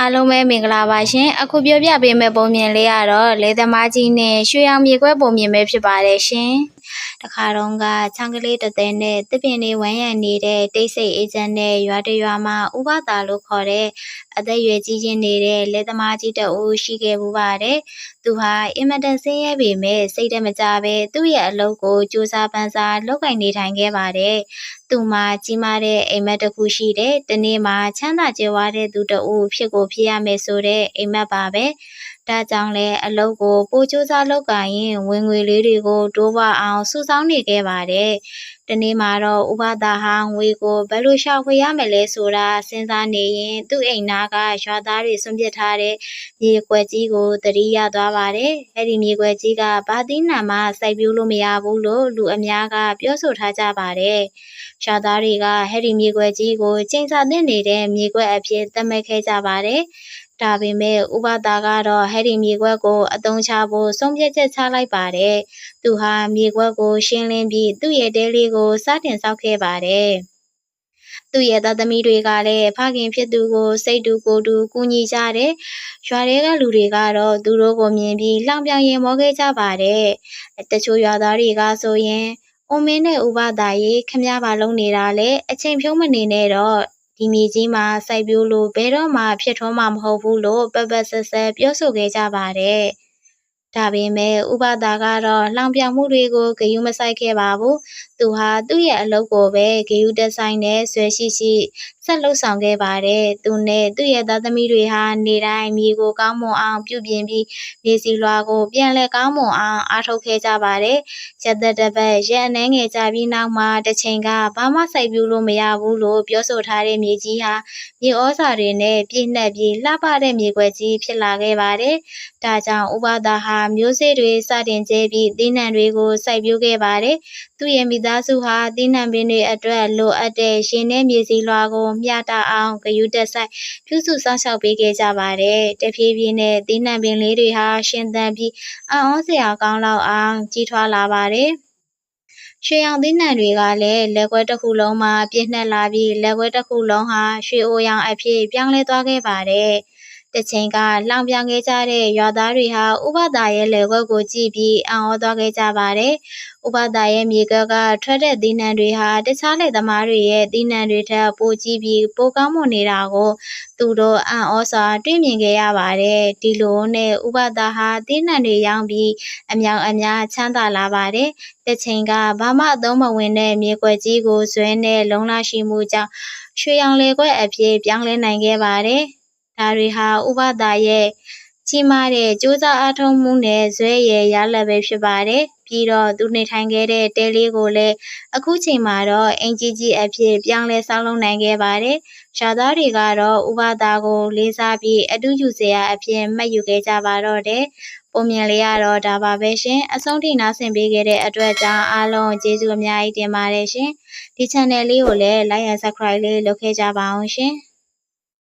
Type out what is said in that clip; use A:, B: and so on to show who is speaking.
A: အားလုံးပဲမင်္ဂလာပါရှင်အခုပြောပြပေးမယ့်ပုံမြင်လေးကတော့လေသမားကြီးနဲ့ရွှေရောင်မြေခွဲပုံမြင်ပဲဖြစ်ပါတယ်ရှင် တခါတော့ကချောင်းကလေးတစ်သိန်းနဲ့တစ်ပင်လေးဝမ်းရံနေတဲ့တိတ်ဆိတ်အေဂျင့်နဲ့ရွာတရွာမှာဥပဒါလို့ခေါ်တဲ့အသက်အရွယ်ကြီးချင်းနေတဲ့လေသမားကြီးတအူရှိခဲ့မှုပါတယ်သူဟာအင်မတန်ဆင်းရဲပေမဲ့စိတ်တမကြပဲသူ့ရဲ့အလုပ်ကိုစူးစမ်းပန်းစားလုပ်ကိုင်နေထိုင်ခဲ့ပါတယ်သူမှာကြီးမားတဲ့အိမ်မက်တစ်ခုရှိတယ်။ဒီနေ့မှာချမ်းသာကြွယ်ဝတဲ့သူတဦးဖြစ်ကိုဖြစ်ရမယ်ဆိုတဲ့အိမ်မက်ပါပဲ။ဒါကြောင့်လဲအလုပ်ကိုပိုကြိုးစားလုပ်ကိုင်ရင်ဝင်ငွေလေးတွေကိုတိုးပွားအောင်စုဆောင်းနေခဲ့ပါတယ်။ဒီနေ့မှာတော့ဥပဒါဟာငွေကိုဘယ်လိုရှာဖွေရမလဲဆိုတာစဉ်းစားနေရင်သူ့အိမ်နာကရွာသားတွေဆွန့်ပစ်ထားတဲ့မြေကွက်ကြီးကိုသတိရသွားပါတယ်။အဲ့ဒီမြေကွက်ကြီးကဘာသီးနှံမှစိုက်ပျိုးလို့မရဘူးလို့လူအများကပြောဆိုထားကြပါတယ်။ရှာသားတွေကဟဲ့ဒီမြေကွက်ကြီးကိုချိန်ဆသင့်နေတဲ့မြေကွက်အဖြစ်သတ်မှတ်ခဲ့ကြပါတယ်။ ဒါပေမဲ့ဥပဒါကတော့ဟဲ့ဒီမြေကွက်ကိုအသုံးချဖို့ဆုံးဖြတ်ချက်ချလိုက်ပါတယ်။သူဟာမြေကွက်ကိုရှင်းလင်းပြီးသူ့ရဲ့တဲလေးကိုစတင်ဆောက်ခဲ့ပါတယ်။သူ့ရဲ့သားသမီးတွေကလည်းဖခင်ဖြစ်သူကိုစိတ်တူကိုယ်တူကူညီကြတယ်။ရွာတွေကလူတွေကတော့သူတို့ကိုမြင်ပြီးလှောင်ပြောင်ရင်မောခဲ့ကြပါတယ်။တချို့ရွာသားတွေကဆိုရင်။အိုမင်းနဲ့ဥပဒါရေခမ ्या ဘာလုပ်နေတာလဲအချိန်ဖြုံးမနေနဲ့တော့ ဒီမြေကြီးမှာစိုက်ပျိုးလို့ဘယ်တော့မှဖြစ်ထွန်းမှာမဟုတ်ဘူးလို့ပပဆက်ဆက်ပြောဆိုခဲ့ကြပါတယ်။ဒါပေမဲ့ဥပဒါကတော့လှောင်ပြောင်မှုတွေကိုဂယုမစိုက်ခဲ့ပါဘူး။သူဟာသူ့ရဲ့အလုပ်ကိုပဲဂယုတက်ဆိုင်နဲ့ဆွဲရှိရှိဆက်လုပ်ဆောင်ခဲ့ပါတယ်။သူနဲ့သူ့ရဲ့သားသမီးတွေဟာနေတိုင်းမြေကိုကောင်းမွန်အောင်ပြုပြင်ပြီးမြေစီလွှာကိုပြန်လည်ကောင်းမွန်အောင်အားထုတ်ခဲ့ကြပါတယ်။ရက်သက်တစ်ပတ်ရက်အနှဲငယ်ကြာပြီးနောက်မှာတစ်ချိန်ကဘာမှစိုက်ပျိုးလို့မရဘူးလို့ပြောဆိုထားတဲ့မြေကြီးဟာမြေဩဇာတွေနဲ့ပြည့်နှက်ပြီးလှပတဲ့မြေကွက်ကြီးဖြစ်လာခဲ့ပါတယ်။ဒါကြောင့်ဥပဒါဟာမျိုးစေ့တွေစတင်ကျဲပြီးသီးနှံတွေကိုစိုက်ပျိုးခဲ့ပါတယ်။သူ့ရဲ့မိသားစုဟာသီးနှံပင်တွေအတွက်လိုအပ်တဲ့ရှင်နဲ့မြေစီလွှာကိုမျှတအောင်ဂရုတစိုက်ပြုစုစောင့်ရှောက်ပေးခဲ့ကြပါတယ်။တဖြည်းဖြည်းနဲ့သီးနှံပင်လေးတွေဟာရှင်သန်ပြီးအံ့ဩစရာကောင်းလောက်အောင်ကြီးထွားလာပါတယ်။ရွှေရောင်သီးနှံတွေကလည်းလက်ခွဲတစ်ခုလုံးမှာပြည့်နှက်လာပြီးလက်ခွဲတစ်ခုလုံးဟာရွှေအိုရောင်အဖြစ်ပြောင်းလဲသွားခဲ့ပါတယ်။ တချိန်ကလောင်ပြောင်ခဲ့ကြတဲ့ရွာသားတွေဟာဥပဒါရဲ့လေခွက်ကိုကြည့်ပြီးအံ့ဩသွားခဲ့ကြပါတယ်။ဥပဒါရဲ့မြေကွက်ကထွက်တဲ့သီးနှံတွေဟာတခြားလေသမားတွေရဲ့သီးနှံတွေထက်ပိုကြီးပြီးပိုကောင်းမွန်နေတာကိုသူတို့အံ့ဩစွာတွေ့မြင်ခဲ့ရပါတယ်။ဒီလိုနဲ့ဥပဒါဟာသီးနှံတွေရောင်းပြီးအမြောင်အများချမ်းသာလာပါတယ်။တချိန်ကဘာမှအသုံးမဝင်တဲ့မြေကွက်ကြီးကိုဇွဲနဲ့လုံလရှိမှုကြောင့်ရွှေရောင်လေခွက်အဖြစ်ပြောင်းလဲနိုင်ခဲ့ပါတယ်။ ဒါတွေဟာဥပဒါရဲ့ကြီးမားတဲ့ကြိုးစားအားထုတ်မှုနဲ့ဇွဲရဲ့ရလဒ်ပဲဖြစ်ပါတယ်။ပြီးတော့သူနေထိုင်ခဲ့တဲ့တဲလေးကိုလည်းအခုချိန်မှာတော့အင်ကြီးကြီးအဖြစ်ပြောင်းလဲဆောက်လုပ်နိုင်ခဲ့ပါတယ်။ရှားသားတွေကတော့ဥပဒါကိုလေးစားပြီးအတူယူစရာအဖြစ်မှတ်ယူခဲ့ကြပါတော့တယ်။ပုံမြင်လေးကတော့ဒါပါပဲရှင်အဆုံးထိနားဆင်ပေးခဲ့တဲ့အတွက်ကြောင့်အားလုံးကျေးဇူးအများကြီးတင်ပါတယ်ရှင်ဒီ channel လေးကိုလည်း like and subscribe လေးလုပ်ခဲ့ကြပါအောင်ရှင်